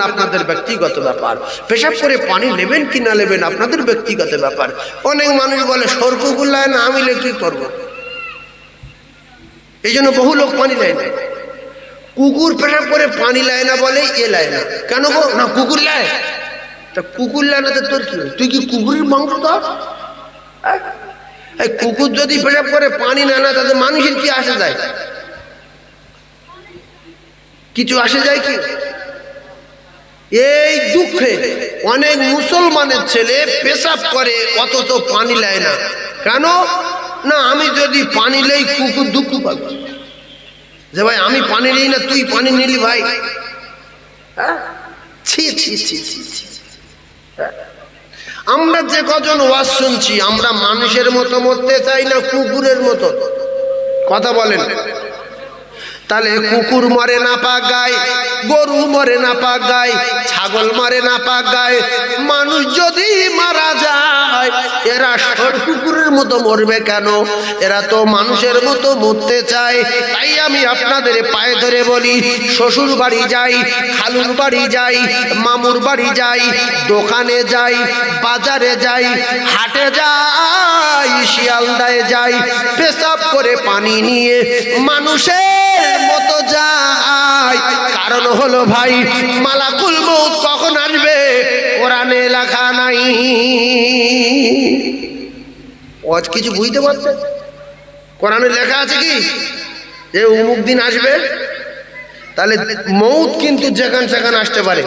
আপনাদের ব্যক্তিগত ব্যাপার। পেশাব করে পানি নেবেন কি না নেবেন, আপনাদের ব্যক্তিগত ব্যাপার। অনেক মানুষ বলে সরকুগুল্লায় না আমিলে কি করব? এই জন্য বহু লোক পানি নেয় না। কুকুর পেশাব করে পানি লায় না বলে, এ লায় না। কেন গো? না, কুকুর লায় তা কুকুর লায় না তোর কি তুই কি কুকুরের মাংস দাও এই কুকুর যদি পেশাব করে পানি না না, তাতে মানুষের কি আসে যায়? কিছু আসে যায় কি? এই দুঃখে অনেক মুসলমানের ছেলে পেশাব করে, অথচ পানি নেয় না। কেন? না, আমি যদি পানি নেই, কুকুর দুঃখ পাবে। যে ভাই, আমি পানি নিই না, তুই পানি নিলি ভাই। হ্যাঁ? ছি ছি? আমরা যে কজন ওয়াজ শুনছি, আমরা মানুষের মতো মরতে চাই না, কুকুরের মতো। কথা বলেন। তাহলে কুকুর মরে না পাক গরু মরে না পাক ছাগল মরে না পাক মানুষ যদি মারা যায়, এরা কুকুরের মতো মরবে কেন? এরা তো মানুষের মতো মরতে চায়। তাই আমি আপনাদের পায়ে ধরে বলি, শ্বশুর বাড়ি যাই, খালুর বাড়ি যাই, মামুর বাড়ি যাই, দোকানে যাই, বাজারে যাই, হাটে যাই, শিয়ালদায় যাই, পেশাব করে পানি নিয়ে মানুষের মতো যায়। কারণ হলো ভাই, মালাকুল মৌত কখন আসবে? কোরআনে লেখা নাই। আজ কিছু বুঝতে পারছে কোরআনে লেখা আছে কি? যে অমুক দিন আসবে, তাহলে মৌত কিন্তু যেখান সেখানে আসতে পারে।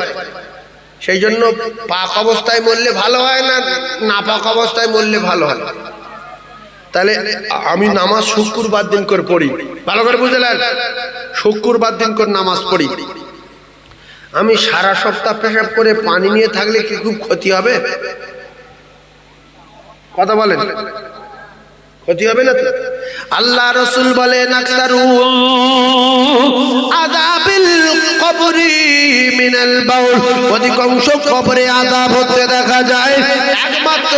সেই জন্য পাক অবস্থায় মরলে ভালো হয় না না পাক অবস্থায় মরলে ভালো হয় তাহলে আমি নামাজ শুক্রবার দিন করে পড়ি। ভালো করে বুঝলেন শুক্রবার দিন করে নামাজ পড়ি। আমি সারা সপ্তাহ পেশাব করে পানি নিয়ে থাকলে কি খুব ক্ষতি হবে? কথা বলেন। ক্ষতি হবে না তো? আল্লাহ রসুল কবরি মিনাল অধিকাংশ কবরে আদাব হতে দেখা যায়, একমাত্র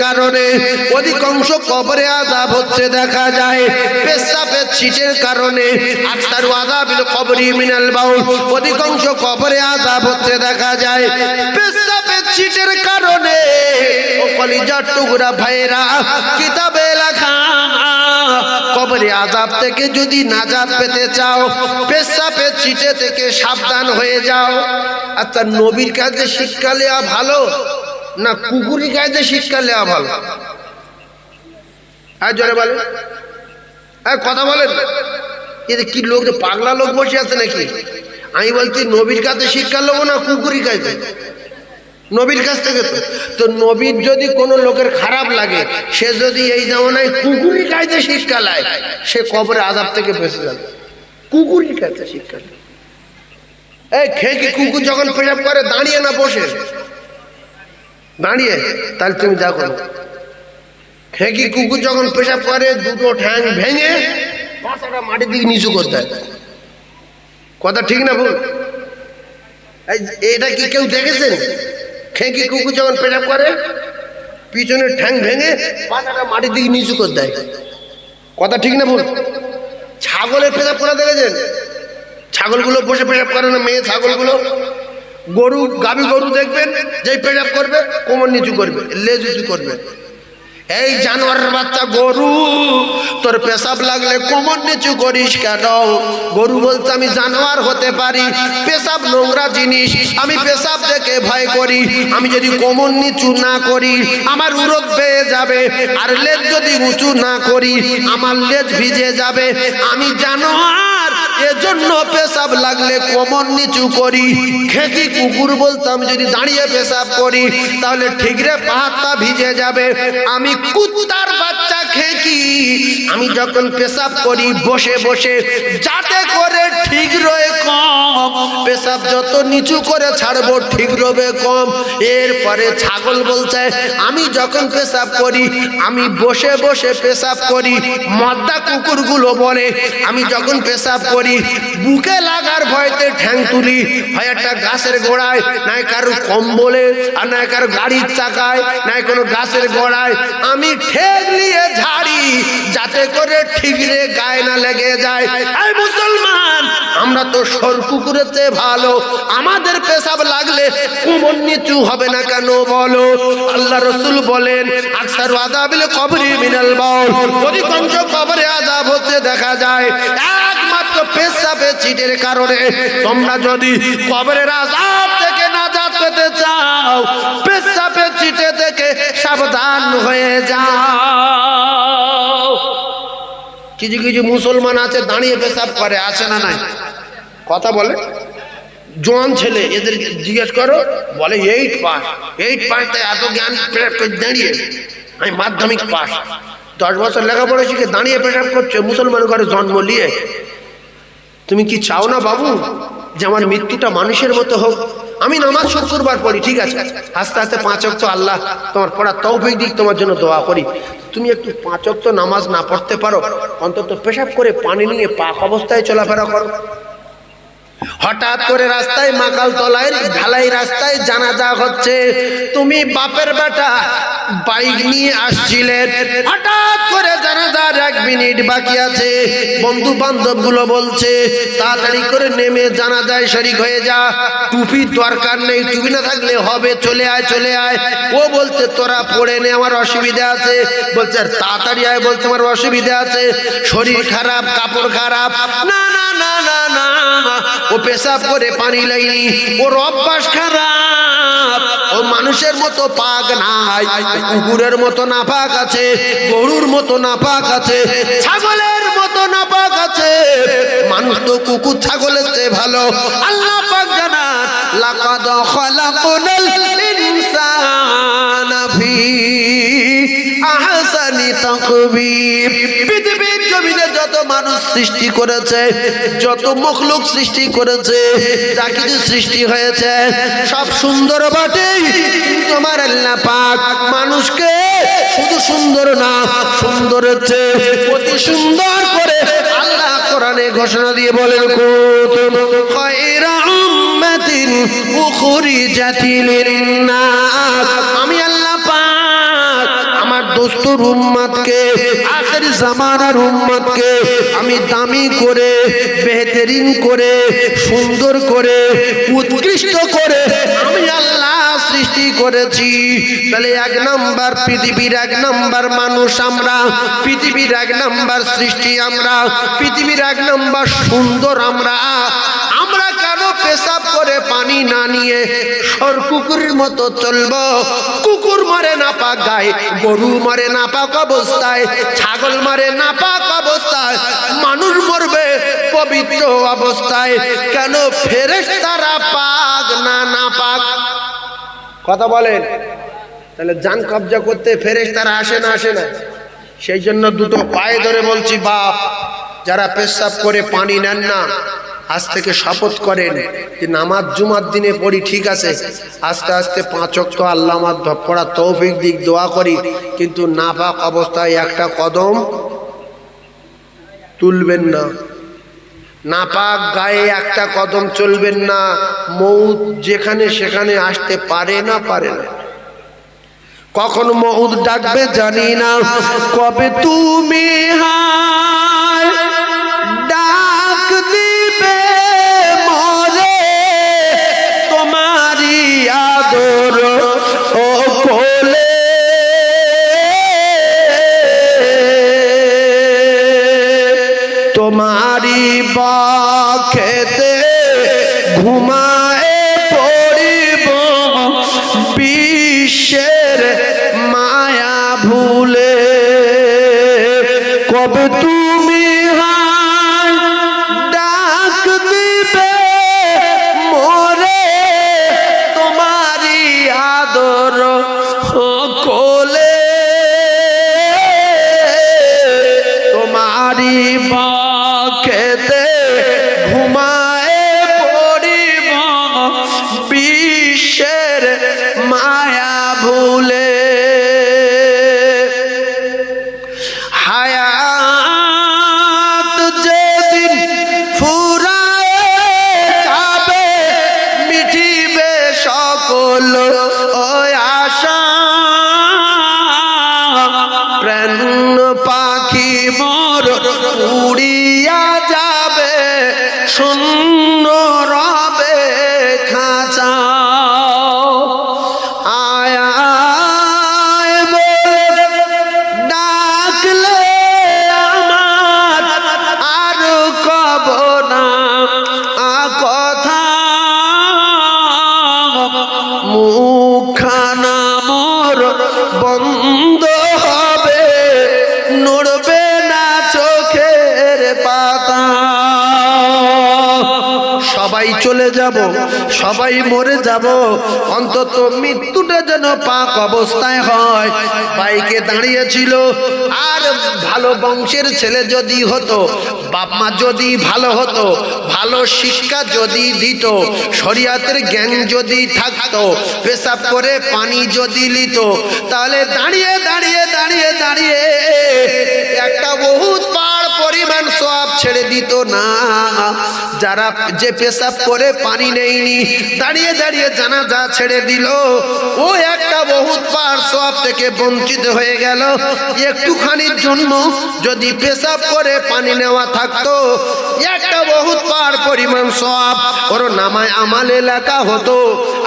কারণে। অধিকাংশ হচ্ছে দেখা যায় কারণে। মিনাল অধিকাংশ হচ্ছে দেখা যায় ছিটের কারণে কলিজার টুকরা ভাইরা কিতাবে লেখা। কবরে আজাব থেকে যদি নাজাত পেতে চাও পেশাপের চিটে থেকে সাবধান হয়ে যাও। আচ্ছা নবীর কাছে শিক্ষা নেওয়া ভালো, না কুকুরি কাছে শিক্ষা নেওয়া ভালো? হ্যাঁ জোরে বলেন। হ্যাঁ কথা বলেন। এতে কি লোক পাগলা লোক বসে আছে নাকি? আমি বলছি, নবীর কাছে শিক্ষা নেব না কুকুরি কাছে? নবীর কাছ থেকে তো। তো নবীর যদি কোনো লোকের খারাপ লাগে, সে যদি এই জামানায় কুকুরি কাজে শিক্ষা লায়, সে কবরে আজাব থেকে বেঁচে যাবে। কুকুরি কাজে শিক্ষা এই খেয়ে কুকুর যখন পেশাব করে দাঁড়িয়ে না বসে? দাঁড়িয়ে? তাহলে তুমি দেখো খেকি কুকুর যখন পেশাব করে দুটো ঠ্যাং ভেঙে পাশাটা মাটির দিকে নিচু করতে কথা ঠিক না ভুল? এটা কি কেউ দেখেছেন খেঁকি কুকুর যখন পেটাপ করে পিছনে ঠ্যাং ভেঙে পাতাটা মাটির দিকে নিচু করে দেয়। কথা ঠিক না ভুল? ছাগলের পেশাব করা দেখেছেন ছাগলগুলো বসে পেশাব করে না, মেয়ে ছাগলগুলো? গরু, গাভী গরু দেখবেন, যেই পেশাব করবে, কোমর নিচু করবে, লেজ উঁচু করবে। এই জানোয়ারের বাচ্চা গরু, তোর পেশাব লাগলে কোমর নিচু করিস কেন? গরু বলতে আমি জানোয়ার হতে পারি, পেশাব নোংরা জিনিস আমি পেশাব দেখে ভয় করি। আমি যদি কোমর নিচু না করি, আমার উরোদ পেয়ে যাবে, আর লেজ যদি উঁচু না করি, আমার লেজ ভিজে যাবে। আমি জানোয়ার এজন্য পেশাব লাগলে কোমর নিচু করি। খেতি কুকুর বলতাম, যদি দাঁড়িয়ে পেশাব করি, তাহলে ঠিকরে পাহাড়টা ভিজে যাবে। আমি কুত্তার বাচ্চা খেকি আমি যখন পেশাব করি, বসে বসে, যাতে করে ঠিক রয়ে কম। পেশাব যত নিচু করে ছাড়বো, ঠিক রবে কম। এরপরে ছাগল বলছে, আমি যখন পেশাব করি, আমি বসে বসে পেশাব করি। মদ্দা কুকুরগুলো বলে, আমি যখন পেশাব করি, বুকে লাগার ভয়তে ঠ্যাং তুলি। হয় একটা গাছের গোড়ায় নাই কারও কম্বলে, আর নাই কারও গাড়ির চাকায় নাই কোনো গাছের গোড়ায়। আমি ঠেক নিয়ে ঝাড়ি, যাতে করে ঠিকরে গায়ে না লেগে যায়। এই মুসলমান, আমরা তো সর কুকুরেতে ভালো। আমাদের পেশাব লাগলে কোমর নিচু হবে না কেন বলো? আল্লাহ রসুল বলেন, আকসার আদাবিল কবরি মিনাল বাউল অধিকাংশ কবরে আজাব হতে দেখা যায়, একমাত্র পেশাবে চিটের কারণে। তোমরা যদি কবরের আজাব থেকে নাজাত পেতে চাও, পেশাবে চিটে থেকে সাবধান হয়ে যাও। কিছু কিছু মুসলমান আছে, দাঁড়িয়ে পেশাব করে আছে না নাই? কথা বলে? জোয়ান ছেলে এদের জিজ্ঞেস করো, বলে, এইট পাস এইট পাস তাই এত জ্ঞান দাঁড়িয়ে, আমি মাধ্যমিক পাস। দশ বছর লেখাপড়া শিখে দাঁড়িয়ে পেশাব করছে, মুসলমান ঘরে জন্ম নিয়ে। তুমি কি চাও না বাবু যে আমার মৃত্যুটা মানুষের মতো হোক? আমি নামাজ শুক্রবার পড়ি ঠিক আছে? আস্তে আস্তে পাঁচ অক্ত আল্লাহ তোমার পড়া তৌফিক দিক, তোমার জন্য দোয়া করি। তুমি একটু পাঁচ অক্ত নামাজ না পড়তে পারো, অন্তত পেশাব করে পানি নিয়ে পাক অবস্থায় চলাফেরা করো। হঠাৎ করে রাস্তায় মাকাল তলায় ঢালাই রাস্তায় জানাজা হচ্ছে। তুমি বাপের বেটা বাইক নিয়ে আসছিলেন হঠাৎ করে জানাজার এক মিনিট বাকি আছে। বন্ধু বান্ধবগুলো বলছে, তাড়াতাড়ি করে নেমে জানাজায় শরিক হয়ে যা। টুপির দরকার নেই, টুপি না থাকলে হবে, চলে আয় চলে আয়। ও বলছে, তোরা পড়ে নে, আমার অসুবিধা আছে। বলছে তাড়াতাড়ি আয় বলছে, আমার অসুবিধা আছে। শরীর খারাপ, কাপড় খারাপ। না না না না না ও পেশাব করে পানি লাইনি। ওর অভ্যাস খারাপ। ও মানুষের মতো পাক নাই। কুকুরের মতো নাপাক আছে, গরুর মতো নাপাক আছে, ছাগলের মতো নাপাক আছে। মানুষ তো কুকুর ছাগলের চেয়ে ভালো। আল্লাহ পাক জানান, লাকাদ খালাকুনাল ইনসানা ফি আহসানি পৃথিবীর জমিনে যত মানুষ সৃষ্টি করেছে, যত মখলুক সৃষ্টি করেছে, যা কিছু সৃষ্টি হয়েছে, সব সুন্দর আমার আল্লাহ পাক মানুষকে শুধু সুন্দর না, সুন্দর হচ্ছে। অতি সুন্দর করে আল্লাহ কোরআনে ঘোষণা দিয়ে বলেন খায়রা উম্মাতিন উখরিজাত লিন-নাস। আমি দোস্তর উম্মাদকে, আখের জামানার উম্মাদকে আমি দামি করে, বেহতরিন করে, সুন্দর করে, উৎকৃষ্ট করে আমি সৃষ্টি করেছি। তাহলে এক নম্বর পৃথিবীর এক নম্বর মানুষ আমরা, পৃথিবীর এক নম্বর সৃষ্টি আমরা, পৃথিবীর এক নম্বর সুন্দর আমরা। আমরা কেন পেশাব করে পানি না নিয়ে সর কুকুরের মতো চলবো? কুকুর মারে না পাক গায়ে, গরু মারে না পাক অবস্থায়, ছাগল মারে না পাক অবস্থায়, মানুষ মরবে পবিত্র অবস্থায়। কেন ফেরেস তারা পাক না না পাক? কথা বলেন। তাহলে যান কবজা করতে ফেরেস তারা আসে না আসে না। সেই জন্য দুটো পায়ে ধরে বলছি, বাপ, যারা পেশাব করে পানি নেন না, আজ থেকে শপথ করেন যে নামাজ জুমার দিনে পড়ি, ঠিক আছে। আস্তে আস্তে পাঁচ অক্ত আল্লাহ আমার পড়া তৌফিক দিক, দোয়া করি। কিন্তু নাপাক অবস্থায় একটা কদম তুলবেন না। নাপাক গায়ে একটা কদম চলবেন না মৌত যেখানে সেখানে আসতে পারে না পারে না। কখন মৌত ডাকবে জানি না, কবে তুমি ডাক দিবে মরে তোমারি আদর। তোমারি বাখেতে যাব, সবাই মরে যাব। অন্তত মৃত্যুটা যেন পাক অবস্থায় হয়। বাইকে দাঁড়িয়েছিল, আর ভালো বংশের ছেলে যদি হতো, বাপ মা যদি ভালো হতো, ভালো শিক্ষা যদি দিত, শরিয়াতের জ্ঞান যদি থাকতো, পেশাব করে পানি যদি লিত তাহলে দাঁড়িয়ে দাঁড়িয়ে দাঁড়িয়ে দাঁড়িয়ে একটা বহুত পরিমাণ সব ছেড়ে দিত না। যারা যে পেশাব করে পানি নেয়নি, দাঁড়িয়ে দাঁড়িয়ে জানাজা ছেড়ে দিল। ও একটা বহুত পার সব থেকে বঞ্চিত হয়ে গেল। একটুখানির জন্য যদি পেশাব করে পানি নেওয়া থাকতো, একটা বহুত পার পরিমাণ সব ওর নামায় আমালে লেখা হতো।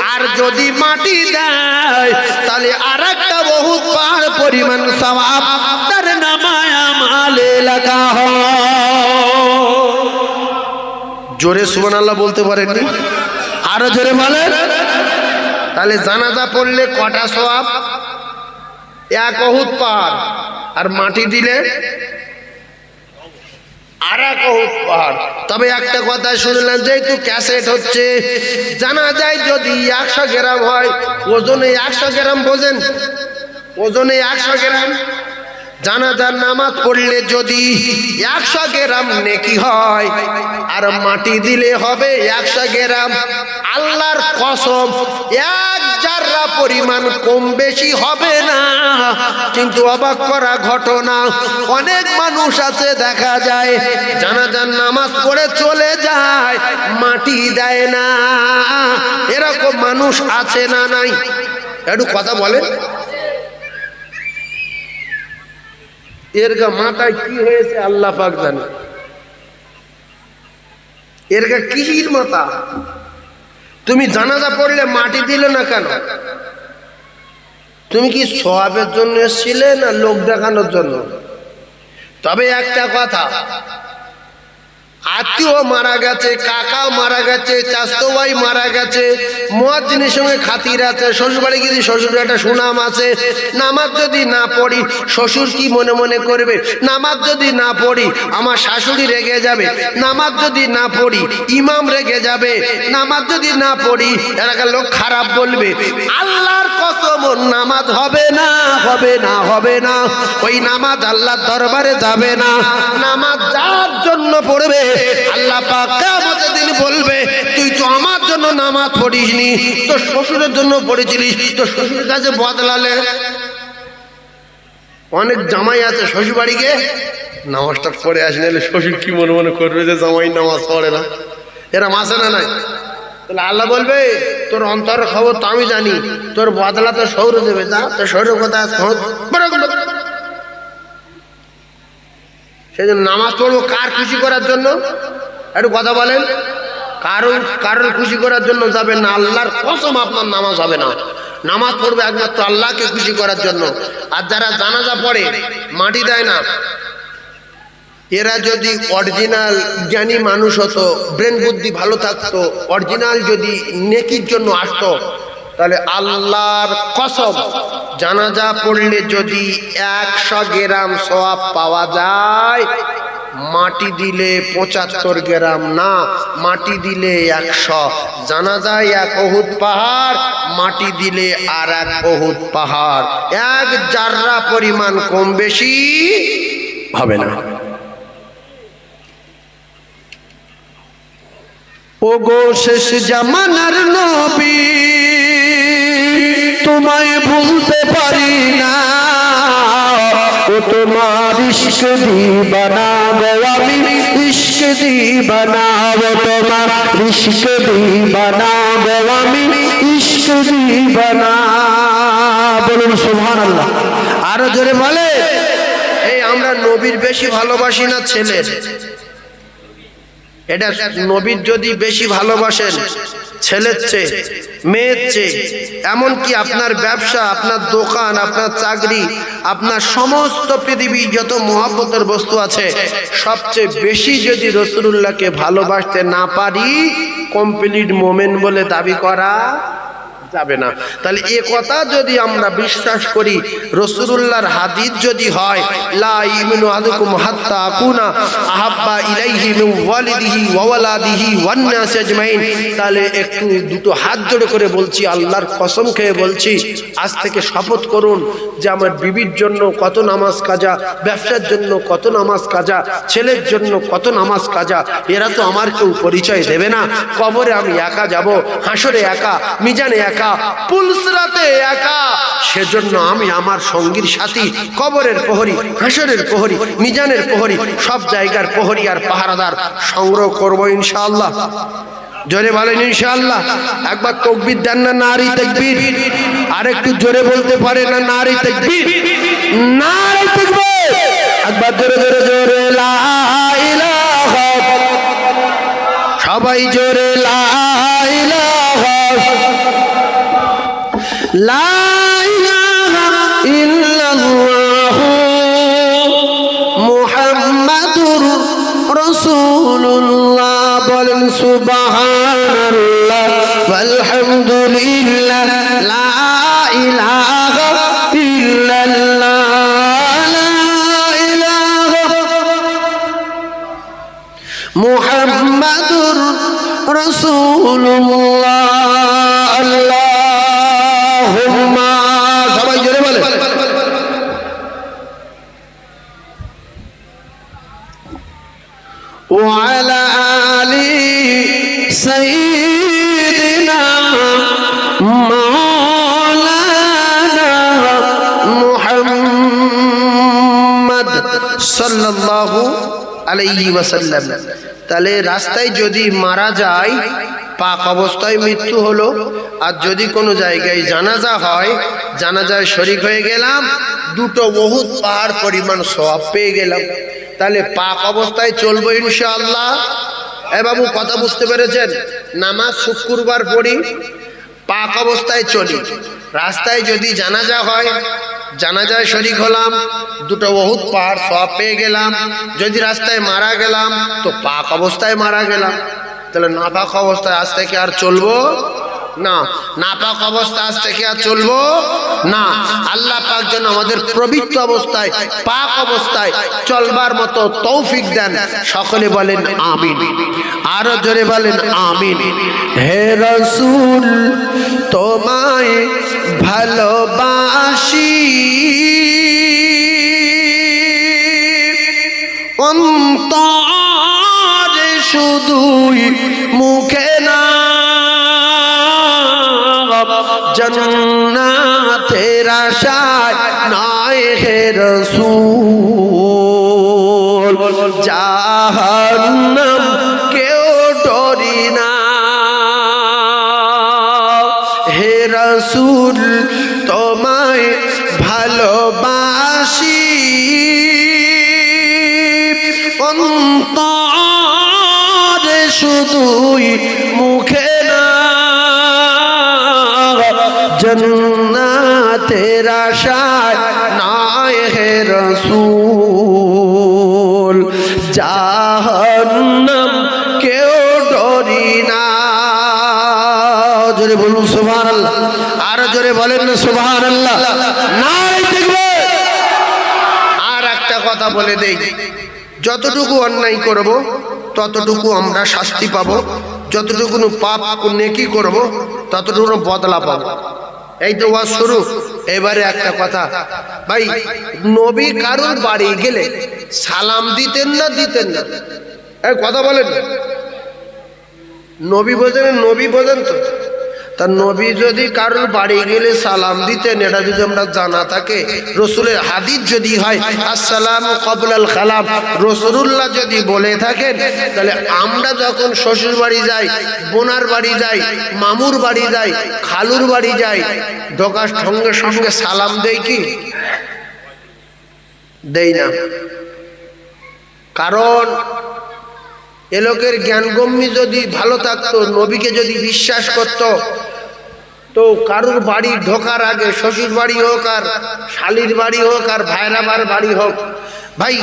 আর যদি মাটি দেয়, তাহলে আর একটা বহুত পার পরিমাণ সবাব তার নামায় আমালে হয়। জোরে সুমান আল্লাহ বলতে পারেননি? আরও জোরে বলেন। তাহলে জানাজা পড়লে কটা সোয়াব এক অহুত পার আর মাটি দিলে আর এক অহুত পার তবে একটা কথা শুনলাম যেহেতু ক্যাসেট হচ্ছে, জানা যায় যদি একশো গ্রাম হয়, ওজনে একশো গ্রাম বোঝেন। ওজনে একশো গ্রাম। জানাজার নামাজ পড়লে যদি একশো গ্রাম নেকি হয়, আর মাটি দিলে হবে একশো গ্রাম। আল্লাহর কসম, এক জাররা পরিমাণ কম বেশি হবে না। কিন্তু অবাক করা ঘটনা, অনেক মানুষ আছে দেখা যায়, জানাজার নামাজ পড়ে চলে যায়, মাটি দেয় না। এরকম মানুষ আছে না নাই? একটু কথা বলে এর গা মাথায় কি হয়েছে আল্লাহ পাক জানে। এর গা কিসির মাথা? তুমি জানাজা পড়লে মাটি দিলে না কেন? তুমি কি সবাবের জন্য এসছিলে না লোক দেখানোর জন্য? তবে একটা কথা আত্মীয় মারা গেছে কাকাও মারা গেছে চাস্তো ভাই মারা গেছে মহাজিনের সঙ্গে খাতির আছে, শ্বশুরবাড়ি গেছি শ্বশুর একটা সুনাম আছে। নামাজ যদি না পড়ি, শ্বশুর কি মনে মনে করবে? নামাজ যদি না পড়ি, আমার শাশুড়ি রেগে যাবে। নামাজ যদি না পড়ি, ইমাম রেগে যাবে। নামাজ যদি না পড়ি এলাকার লোক খারাপ বলবে। আল্লাহর কসম, নামাজ হবে না হবে না হবে না। ওই নামাজ আল্লাহর দরবারে যাবে না। নামাজ যার জন্য পড়বে আল্লাহ দিন বলবে, তুই তো আমার জন্য নামাজ পড়িসনি, তোর শ্বশুরের জন্য পড়েছিলিস, তোর শ্বশুরের কাছে বদলালে অনেক জামাই আছে শ্বশুর বাড়িকে নামাজটা পড়ে আসে শ্বশুর কি মনে মনে করবে যে জামাই নামাজ পড়ে না? এরা মাসে না নাই? তাহলে আল্লাহ বলবে, তোর অন্তর খবর তো আমি জানি, তোর বদলা তো সৌর দেবে, যা, তোর শরীর কথা সেই জন্য নামাজ পড়ব কার খুশি করার জন্য? একটু কথা বলেন। কারোর কারোর খুশি করার জন্য যাবেন না, আল্লাহর কসম আপনার নামাজ হবে না। নামাজ পড়বে একমাত্র আল্লাহকে খুশি করার জন্য। আর যারা জানাজা পড়ে, মাটি দেয় না। এরা যদি অরিজিনাল জ্ঞানী মানুষ হতো, ব্রেন বুদ্ধি ভালো থাকতো, অরিজিনাল যদি নেকির জন্য আসতো তাহলে আল্লাহর কসম, জানাজা পড়লে যদি একশো গ্রাম সোয়াব পাওয়া যায়, মাটি দিলে পঁচাত্তর গ্রাম না, মাটি দিলে একশো। জানা যায় এক অহুদ পাহাড়, মাটি দিলে আর এক অহুদ পাহাড়। এক জাররা পরিমাণ কম বেশি হবে না। ও গো শেষ জামানার নবী তোমায় ভুলতে পারি না। ও তোমার ইস্ক দিবানাবো আমি ইস্ক দিবানাবো তোমার ইস্ক দিবানাবো আমি ইস্ক দিবানা। বলুন, সুবহানাল্লাহ। আরও জোরে বলে। এই আমরা নবীর বেশি ভালোবাসি না ছেলের। এটা নবীর যদি বেশি ভালোবাসেন, ছেলের চেয়ে, মেয়ের চেয়ে, এমনকি আপনার ব্যবসা, আপনার দোকান, আপনার চাকরি, আপনার সমস্ত পৃথিবী যত মহাব্বতের বস্তু আছে, সবচেয়ে বেশি যদি রসুল্লাহকে ভালোবাসতে না পারি কমপ্লিট মোমেন্ট বলে দাবি করা যাবে না। তাহলে এ কথা যদি আমরা বিশ্বাস করি রসুল্লাহর হাদিস যদি হয়, লা ওয়ালিদিহি তাহলে একটু দুটো হাত করে বলছি, আল্লাহর খেয়ে বলছি, আজ থেকে শপথ করুন যে আমার বিবির জন্য কত নামাজ কাজা, ব্যবসার জন্য কত নামাজ কাজা, ছেলের জন্য কত নামাজ কাজা, এরা তো আমার কেউ পরিচয় দেবে না। কবরে আমি একা যাব, হাসরে একা, মিজানে একা পুলসরাতে একা। সেজন্য আমি আমার সঙ্গীর সাথী কবরের প্রহরী, হাসরের প্রহরী, মিজানের প্রহরী, সব জায়গার প্রহরী আর পাহারাদার সংগ্রহ করব ইনশাআল্লাহ। জোরে বলেন ইনশাআল্লাহ। একবার তকবির দেন না নারী তকবির? আর একটু জোরে বলতে পারে না নারী তকবির? নারী তকবির! একবার জোরে জোরে জোরে, লা ইলাহা সবাই জোরে মুহাম্মাদুর রাসূলুল্লাহ। বলেন সুবহানাল্লাহ আলহামদুলিল্লাহ লা ইলাহা মুহাম্মাদুর রাসূলুল্লাহ। আলাইহি ওয়াসাল্লাম। তাহলে রাস্তায় যদি মারা যায়, পাক অবস্থায় মৃত্যু হলো। আর যদি কোনো জায়গায় জানাজা হয়, জানাজায় শরিক হয়ে গেলাম, দুটো বহুত পাহাড় পরিমাণ সব পেয়ে গেলাম। তাহলে পাক অবস্থায় চলবো ইনশাআল্লাহ। এ বাবু, কথা বুঝতে পেরেছেন? নামাজ শুক্রবার পড়ি, পাক অবস্থায় চলি। রাস্তায় যদি জানাজা হয় জানাজায় শরিক হলাম, দুটো বহুত পাহাড় সব পেয়ে গেলাম, যদি রাস্তায় মারা গেলাম, তো পাক অবস্থায় মারা গেলাম। তাহলে নাপাক অবস্থায় আজ থেকে আর চলবো? না, নাপাক অবস্থা আজ থেকে আর চলবো? না, আল্লাহ পাক যেন আমাদের পবিত্র অবস্থায়, পাক অবস্থায় চলবার মতো তৌফিক দেন। সকলে বলেন আমিন। আরও জোরে বলেন আমিন। হে রসুল, তোমায় ভালোবাসি। অন্তর শুধুই মুখে না। জন্ম থেরা সায় নয় হে রসুল। রসুল তোমায় ভালোবাসি। শুধুই মুখে না জন্নাতের আশায় নয় হে রসুল। বলুন সুবহান আল্লাহ আরও জোরে বলেন না সুবহান আল্লাহ আর একটা কথা বলে দেই। যতটুকু অন্যায় করব, ততটুকু আমরা শাস্তি পাবো। যতটুকু পাপ নেকি করব, ততটুকু বদলা পাবো। এই তো ওয়াজ শুরু। এবারে একটা কথা। ভাই, নবী কারোর বাড়ি গেলে সালাম দিতেন না দিতেন না? কথা বলেন। নবী বোঝেন নবী বোঝেন তো। তা নবী যদি কারোর বাড়ি গেলে সালাম দিতেন, এটা যদি আমরা জানা থাকে, রসুলের হাদিস যদি হয়, আসসালাম কবলাল খালাম রসুল্লাহ যদি বলে থাকেন, তাহলে আমরা যখন শ্বশুর বাড়ি যাই, বোনার বাড়ি যাই, মামুর বাড়ি যাই, খালুর বাড়ি যাই, ঢোকার সঙ্গে সঙ্গে সালাম দেই কি? দেই না। কারণ এ লোকের যদি ভালো থাকতো, নবীকে যদি বিশ্বাস করত, তো কারুর বাড়ি ঢোকার আগে শ্বশুর বাড়ি হোক আর শালির বাড়ি হোক আর ভাইরাবার বাড়ি হোক, ভাই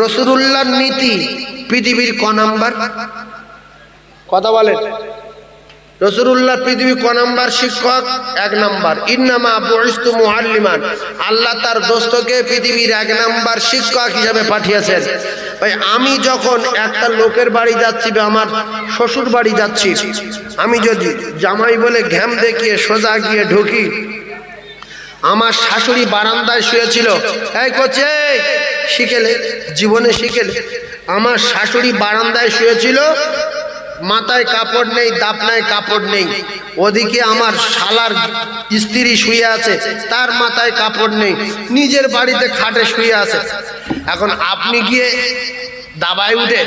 রসুরুল্লাহর নীতি পৃথিবীর ক নাম্বার? কথা বলেন। রসুরুল্লাহ পৃথিবী ক নাম্বার শিক্ষক? এক নাম্বার। ইন্নামা বরিস্তু মুহাল্লিমান আল্লাহ তার দোস্তকে পৃথিবীর এক নাম্বার শিক্ষক হিসাবে পাঠিয়েছেন। ভাই, আমি যখন একটা লোকের বাড়ি যাচ্ছি বা আমার শ্বশুর বাড়ি যাচ্ছি, আমি যদি জামাই বলে ঘ্যাম দেখিয়ে সোজা গিয়ে ঢুকি, আমার শাশুড়ি বারান্দায় শুয়েছিল। এই কোচে শিখেলে জীবনে শিখেলে আমার শাশুড়ি বারান্দায় শুয়েছিল মাথায় কাপড় নেই, দাপনায় কাপড় নেই। ওদিকে আমার শালার স্ত্রী শুয়ে আছে, তার মাথায় কাপড় নেই। নিজের বাড়িতে খাটে শুয়ে আছে। এখন আপনি গিয়ে দাবায় উঠে